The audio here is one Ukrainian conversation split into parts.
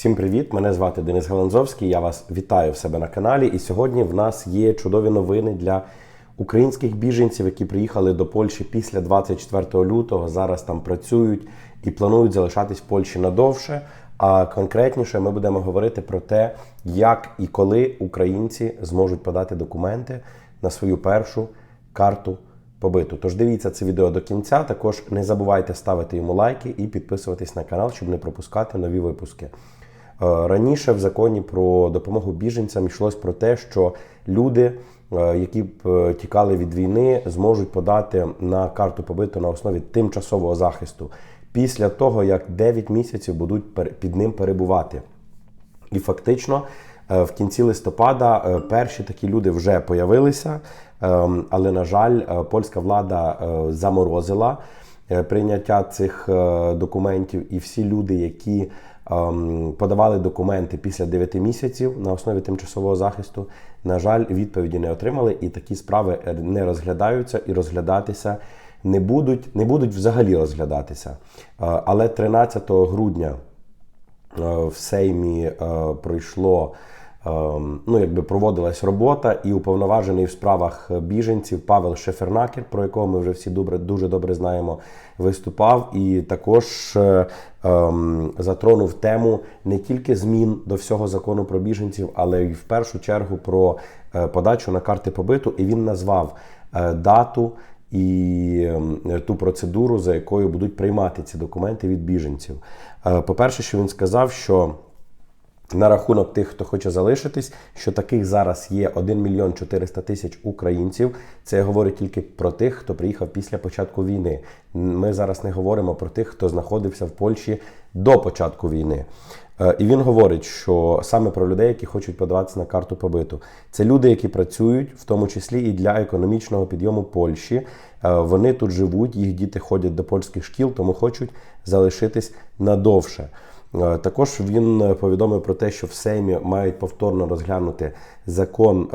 Всім привіт! Мене звати Денис Галанзовський. Я вас вітаю в себе на каналі. І сьогодні в нас є чудові новини для українських біженців, які приїхали до Польщі після 24 лютого. Зараз там працюють і планують залишатись в Польщі надовше. А конкретніше ми будемо говорити про те, як і коли українці зможуть подати документи на свою першу карту побиту. Тож дивіться це відео до кінця. Також не забувайте ставити йому лайки і підписуватись на канал, щоб не пропускати нові випуски. Е, Раніше в законі про допомогу біженцям йшлось про те, що люди, е, які б е, тікали від війни, зможуть подати на карту побиту на основі тимчасового захисту після того, як 9 місяців будуть під ним перебувати. І фактично в кінці листопада перші такі люди вже появилися, ем, але, на жаль, польська влада заморозила прийняття цих документів, і всі люди, які подавали документи після 9 місяців на основі тимчасового захисту, на жаль, відповіді не отримали, і такі справи е, не розглядаються і розглядатися не будуть, не будуть взагалі розглядатися. Е, Але 13 грудня е, в Сеймі пройшло. Е, Ну, якби проводилась робота, і уповноважений в справах біженців Павел Шефернакер, про якого ми вже всі добре, дуже добре знаємо, виступав і також е, ем, затронув тему не тільки змін до всього закону про біженців, але й в першу чергу про е, подачу на карти побиту. І він назвав е, дату і ем, ту процедуру, за якою будуть приймати ці документи від біженців. По-перше, що він сказав, що на рахунок тих, хто хоче залишитись, що таких зараз є 1 мільйон 400 тисяч українців. Це говорить тільки про тих, хто приїхав після початку війни. Ми зараз не говоримо про тих, хто знаходився в Польщі до початку війни. Е, І він говорить, що саме про людей, які хочуть подаватися на карту побиту, це люди, які працюють, в тому числі і для економічного підйому Польщі. Е, Вони тут живуть, їх діти ходять до польських шкіл, тому хочуть залишитись надовше. Е, Також він повідомив про те, що в Сеймі мають повторно розглянути закон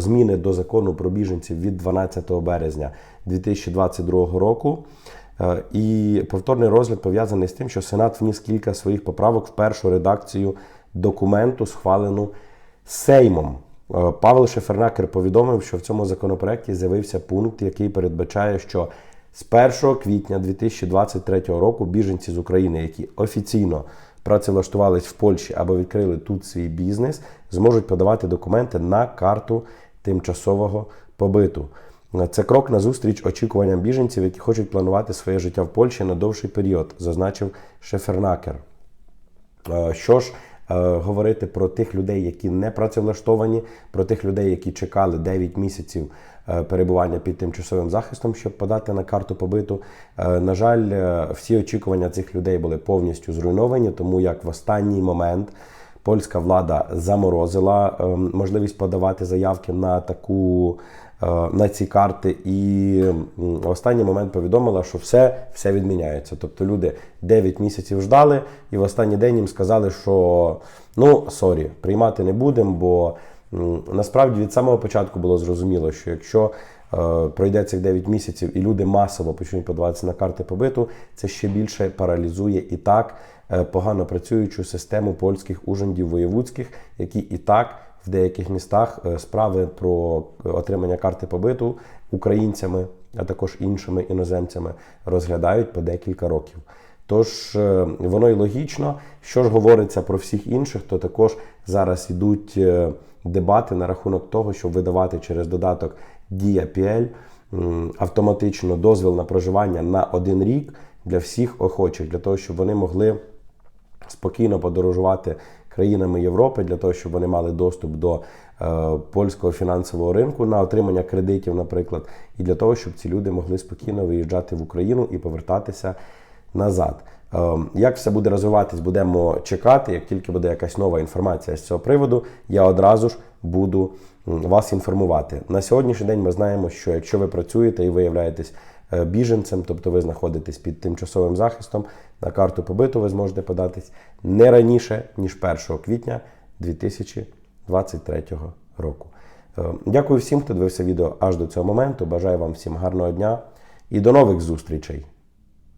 зміни до закону про біженців від 12 березня 2022 року. Е, І повторний розгляд пов'язаний з тим, що Сенат вніс кілька своїх поправок в першу редакцію документу, схвалену Сеймом. Е, Павел Шефернакер повідомив, що в цьому законопроекті з'явився пункт, який передбачає, що з 1 квітня 2023 року біженці з України, які офіційно працевлаштувались в Польщі або відкрили тут свій бізнес, зможуть подавати документи на карту тимчасового побиту. Це крок назустріч очікуванням біженців, які хочуть планувати своє життя в Польщі на довший період, зазначив Шефернакер. Е, Що ж е, говорити про тих людей, які не працевлаштовані, про тих людей, які чекали 9 місяців е, перебування під тимчасовим захистом, щоб подати на карту побиту. На жаль, всі очікування цих людей були повністю зруйновані, тому як в останній момент польська влада заморозила е, можливість подавати заявки на таку. Е, На ці карти, і в останній момент повідомила, що все, все відміняється. Тобто люди 9 місяців ждали, і в останній день їм сказали, що ну сорі, приймати не будемо, бо насправді від самого початку було зрозуміло, що якщо е, пройде цих 9 місяців і люди масово почнуть подаватися на карти побиту, це ще більше паралізує і так е, погано працюючу систему польських ужандів воєвудських, які і так в деяких містах е, справи про отримання карти побиту українцями, а також іншими іноземцями розглядають по декілька років. Тож е, воно й логічно. Що ж говориться про всіх інших, то також зараз йдуть е, дебати на рахунок того, щоб видавати через додаток Дія PL автоматично дозвіл на проживання на один рік для всіх охочих, для того, щоб вони могли спокійно подорожувати країнами Європи для того, щоб вони мали доступ до е, польського фінансового ринку на отримання кредитів, наприклад, і для того, щоб ці люди могли спокійно виїжджати в Україну і повертатися назад. Е, Як все буде розвиватись, будемо чекати. Як тільки буде якась нова інформація з цього приводу, я одразу ж буду вас інформувати. На сьогоднішній день ми знаємо, що якщо ви працюєте і ви являєтесь е, біженцем, тобто ви знаходитесь під тимчасовим захистом, на карту побиту ви зможете податись не раніше, ніж 1 квітня 2023 року. Е, Дякую всім, хто дивився відео аж до цього моменту. Бажаю вам всім гарного дня і до нових зустрічей!